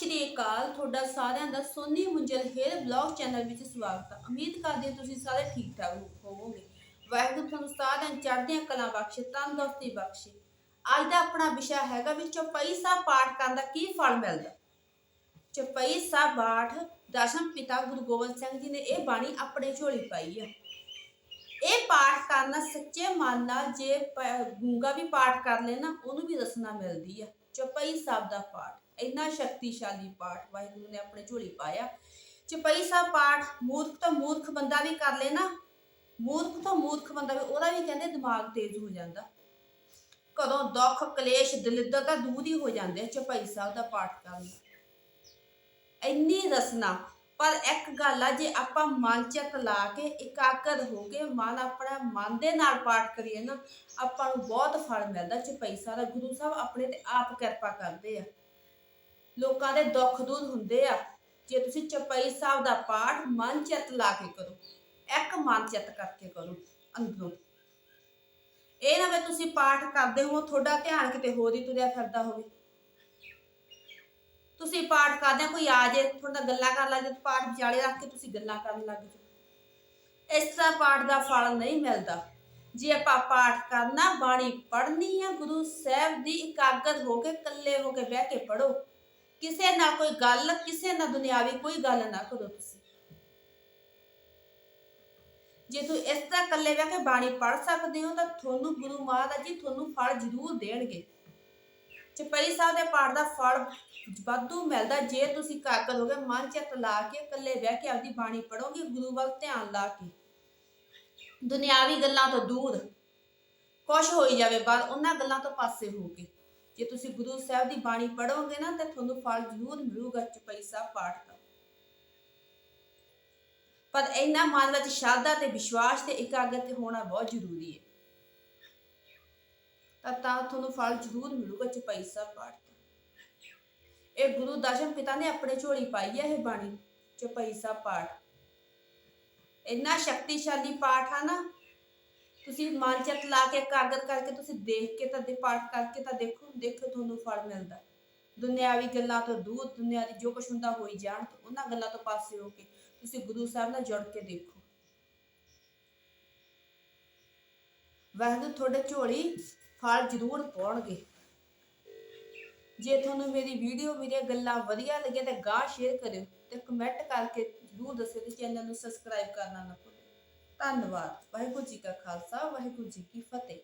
ਸ਼੍ਰੀ ਅਕਾਲ, ਤੁਹਾਡਾ ਸਾਰਿਆਂ ਦਾ Soni Munjal hair blog channel ਵਿੱਚ ਸਵਾਗਤ ਹੈ ਉਮੀਦ ਕਰਦੇ ਹਾਂ ਤੁਸੀਂ ਸਾਰੇ ਠੀਕ ਠਾਕ ਹੋਵੋਗੇ। ਵਾਹਿਗੁਰੂ ਤੁਹਾਨੂੰ ਸਾਰਿਆਂ ਨੂੰ ਚੜ੍ਹਦੀਆਂ ਕਲਾ ਬਖਸ਼ੇ, ਤੰਦਰੁਸਤੀ ਬਖਸ਼ੇ। ਅੱਜ ਦਾ ਆਪਣਾ ਵਿਸ਼ਾ ਹੈਗਾ ਵੀ ਚੌਪਈ ਸਾਹਿਬ ਪਾਠ ਕਰਨ ਦਾ ਕੀ ਫਲ ਮਿਲਦਾ ਚੌਪਈ ਸਾਹਿਬ ਪਾਠ ਦਸ਼ਮ ਪਿਤਾ ਗੁਰੂ ਗੋਬਿੰਦ ਸਿੰਘ ਜੀ ਨੇ ਇਹ ਬਾਣੀ ਆਪਣੇ ਝੋਲੀ ਪਾਈ ਹੈ ਇਹ ਪਾਠ ਕਰਨਾ ਸੱਚੇ ਮਨ ਨਾਲ ਜੇ ਗੂੰਗਾ ਵੀ ਪਾਠ ਕਰ ਲੈਣਾ ਉਹਨੂੰ ਵੀ ਰਸਨਾ ਮਿਲਦੀ ਆ। ਚੌਪਈ ਸਾਹਿਬ ਦਾ ਪਾਠ, ਇੰਨਾ ਸ਼ਕਤੀਸ਼ਾਲੀ ਪਾਠ, ਵਾਹਿਗੁਰੂ ਨੇ ਆਪਣੇ ਝੋਲੀ ਪਾਇਆ। ਚੌਪਈ ਸਾਹਿਬ ਪਾਠ, ਮੂਰਖ ਤੋਂ ਮੂਰਖ ਬੰਦਾ ਵੀ ਕਰ ਲੈਣਾ ਮੂਰਖ ਤੋਂ ਮੂਰਖ ਬੰਦਾ ਵੀ, ਉਹਦਾ ਵੀ ਕਹਿੰਦੇ ਦਿਮਾਗ ਤੇਜ਼ ਹੋ ਜਾਂਦਾ। ਕਦੋਂ ਦੁੱਖ, ਕਲੇਸ਼, ਦਲਿੱਦਰ ਤਾਂ ਦੂਰ ਹੀ ਹੋ ਜਾਂਦੇ ਆ ਚੌਪਈ ਸਾਹਿਬ ਦਾ ਪਾਠ ਕਰਨ ਇੰਨੀ ਰਸਨਾ ਪਰ ਇੱਕ ਗੱਲ ਆ, ਜੇ ਆਪਾਂ ਮਨ ਚਿੱਤ ਲਾ ਕੇ ਇਕਾਗਰ ਹੋ ਕੇ ਮਨ ਆਪਣਾ ਮਨ ਦੇ ਨਾਲ ਪਾਠ ਕਰੀਏ ਨਾ, ਆਪਾਂ ਨੂੰ ਬਹੁਤ ਫਲ ਮਿਲਦਾ ਚੌਪਈ ਸਾਹਿਬ ਗੁਰੂ ਸਾਹਿਬ ਆਪਣੇ ਤੇ ਆਪ ਕਿਰਪਾ ਕਰਦੇ ਆ। ਲੋਕਾਂ ਦੇ ਦੁੱਖ ਦੂਰ ਹੁੰਦੇ ਆ। ਜੇ ਤੁਸੀਂ ਚਪਈ ਸਾਹਿਬ ਦਾ ਪਾਠ ਮਨ ਚਿੱਤ ਲਾ ਕੇ ਕਰੋ, ਇੱਕ ਮਨ ਚਿੱਤ ਕਰਕੇ ਕਰੋ ਅੰਦਰੋਂ। ਇਹ ਨਾ ਵੇ ਤੁਸੀਂ ਪਾਠ ਕਰਦੇ ਹੋ, ਤੁਹਾਡਾ ਧਿਆਨ ਕਿਤੇ ਹੋਰ ਹੀ ਤੁਰਿਆ ਫਿਰਦਾ ਹੋਵੇ। ਤੁਸੀਂ ਪਾਠ ਕਰਦੇ ਹੋ, ਕੋਈ ਆ ਜੇ ਤੁਹਾਡਾ ਗੱਲਾਂ ਕਰਨ ਲੱਗ ਜਾਏ ਪਾਠ ਵਿਚਾਲੇ ਰੱਖ ਕੇ ਤੁਸੀਂ ਗੱਲਾਂ ਕਰਨ ਲੱਗ ਜਾਓ। ਇਸ ਤਰ੍ਹਾਂ ਪਾਠ ਦਾ ਫਲ ਨਹੀਂ ਮਿਲਦਾ। ਜੇ ਆਪਾਂ ਪਾਠ ਕਰਨਾ ਬਾਣੀ ਪੜ੍ਹਨੀ ਆ ਗੁਰੂ ਸਾਹਿਬ ਦੀ ਇਕਾਗਰ ਹੋ ਕੇ ਇਕੱਲੇ ਹੋ ਕੇ ਬਹਿ ਕੇ ਪੜੋ ਕਿਸੇ ਨਾਲ ਕੋਈ ਗੱਲ ਕਿਸੇ ਨਾਲ ਦੁਨਿਆਵੀ ਕੋਈ ਗੱਲ ਨਾ ਕਰੋ ਤੁਸੀਂ। ਜੇ ਤੁਸੀਂ ਇਸ ਤਰ੍ਹਾਂ ਇਕੱਲੇ ਬਹਿ ਕੇ ਬਾਣੀ ਪੜ੍ਹ ਸਕਦੇ ਹੋ ਤਾਂ ਤੁਹਾਨੂੰ ਗੁਰੂ ਮਹਾਰਾਜ ਜੀ ਤੁਹਾਨੂੰ ਫਲ ਜ਼ਰੂਰ ਦੇਣਗੇ। ਚਪਈ ਸਾਹਿਬ ਦੇ ਪਾਠ ਦਾ ਫਲ ਵਾਧੂ ਮਿਲਦਾ। ਜੇ ਤੁਸੀਂ ਕਾਕਰ ਹੋ ਗਏ ਮਨ ਚਿੱਤ ਲਾ ਕੇ ਇਕੱਲੇ ਬਹਿ ਕੇ ਆਪਦੀ ਬਾਣੀ ਪੜੋਗੇ ਗੁਰੂ ਵੱਲ ਧਿਆਨ ਲਾ ਕੇ। ਦੁਨਿਆਵੀ ਗੱਲਾਂ ਤੋਂ ਦੂਰ ਕੁਛ ਹੋਈ ਜਾਵੇ ਬਾਅਦ ਉਹਨਾਂ ਗੱਲਾਂ ਤੋਂ ਪਾਸੇ ਹੋ ਕੇ। ਜੇ ਤੁਸੀਂ ਗੁਰੂ ਸਾਹਿਬ ਦੀ ਬਾਣੀ ਪੜੋਗੇ ਨਾ, ਤਾਂ ਤੁਹਾਨੂੰ ਫਲ ਜ਼ਰੂਰ ਮਿਲੂਗਾ ਚਪਈ ਸਾਹਿਬ ਪਾਠ ਦਾ। ਪਰ ਇਹਨਾਂ ਮਨ ਵਿੱਚ ਸ਼ਰਧਾ ਤੇ ਵਿਸ਼ਵਾਸ ਤੇ ਇਕਾਗਰ ਤੇ ਹੋਣਾ ਬਹੁਤ ਜ਼ਰੂਰੀ ਹੈ। ਤਾਂ ਤਾਂ ਤੁਹਾਨੂੰ ਫਲ ਜ਼ਰੂਰ ਮਿਲੂਗਾ ਚਪਈ ਸਾਹਿਬ ਪਾਠ ਦਾ ਇਹ ਗੁਰੂ ਦਸ਼ਮ ਪਿਤਾ ਨੇ ਆਪਣੇ ਝੋਲੀ ਪਾਈ ਹੈ ਇਹ ਬਾਣੀ ਚਪਈ ਸਾਹਿਬ ਪਾਠ ਇੰਨਾ ਸ਼ਕਤੀਸ਼ਾਲੀ ਪਾਠ ਆ ਨਾ, ਤੁਸੀਂ ਮਨ ਚਿੱਤ ਲਾ ਕੇ ਇਕਾਗਰ ਕਰਕੇ ਤੁਸੀਂ ਦੇਖ ਕੇ ਤਾਂ ਦੇ ਪਾਠ ਕਰਕੇ ਤਾਂ ਦੇਖੋ ਦੇਖੋ ਤੁਹਾਨੂੰ ਫਲ ਮਿਲਦਾ। ਦੁਨਿਆਵੀ ਗੱਲਾਂ ਤੋਂ ਦੂਰ ਦੁਨਿਆ ਦੀ ਜੋ ਕੁਝ ਹੁੰਦਾ ਹੋਈ ਜਾਣ ਤੇ ਉਹਨਾਂ ਗੱਲਾਂ ਤੋਂ ਪਾਸੇ ਹੋ ਕੇ ਤੁਸੀਂ ਗੁਰੂ ਸਾਹਿਬ ਨਾਲ ਜੁੜ ਕੇ ਦੇਖੋ। ਵਾਹਿਗੁਰੂ ਤੁਹਾਡੇ ਝੋਲੀ ਫਲ ਜ਼ਰੂਰ ਪਾਉਣਗੇ। ਜੇ ਤੁਹਾਨੂੰ ਮੇਰੀ ਵੀਡੀਓ ਮੇਰੀਆਂ ਗੱਲਾਂ ਵਧੀਆ ਲੱਗੀਆਂ ਤਾਂ ਗਾਹ ਸ਼ੇਅਰ ਕਰਿਓ ਤੇ ਕਮੈਂਟ ਕਰਕੇ ਜ਼ਰੂਰ ਦੱਸਿਓ ਤੇ ਚੈਨਲ ਨੂੰ ਸਬਸਕ੍ਰਾਈਬ ਕਰਨਾ ਨਾ ਭੁੱਲਿਓ। ਧੰਨਵਾਦ। ਵਾਹਿਗੁਰੂ ਜੀ ਕਾ ਖਾਲਸਾ, ਵਾਹਿਗੁਰੂ ਜੀ ਕੀ ਫਤਿਹ।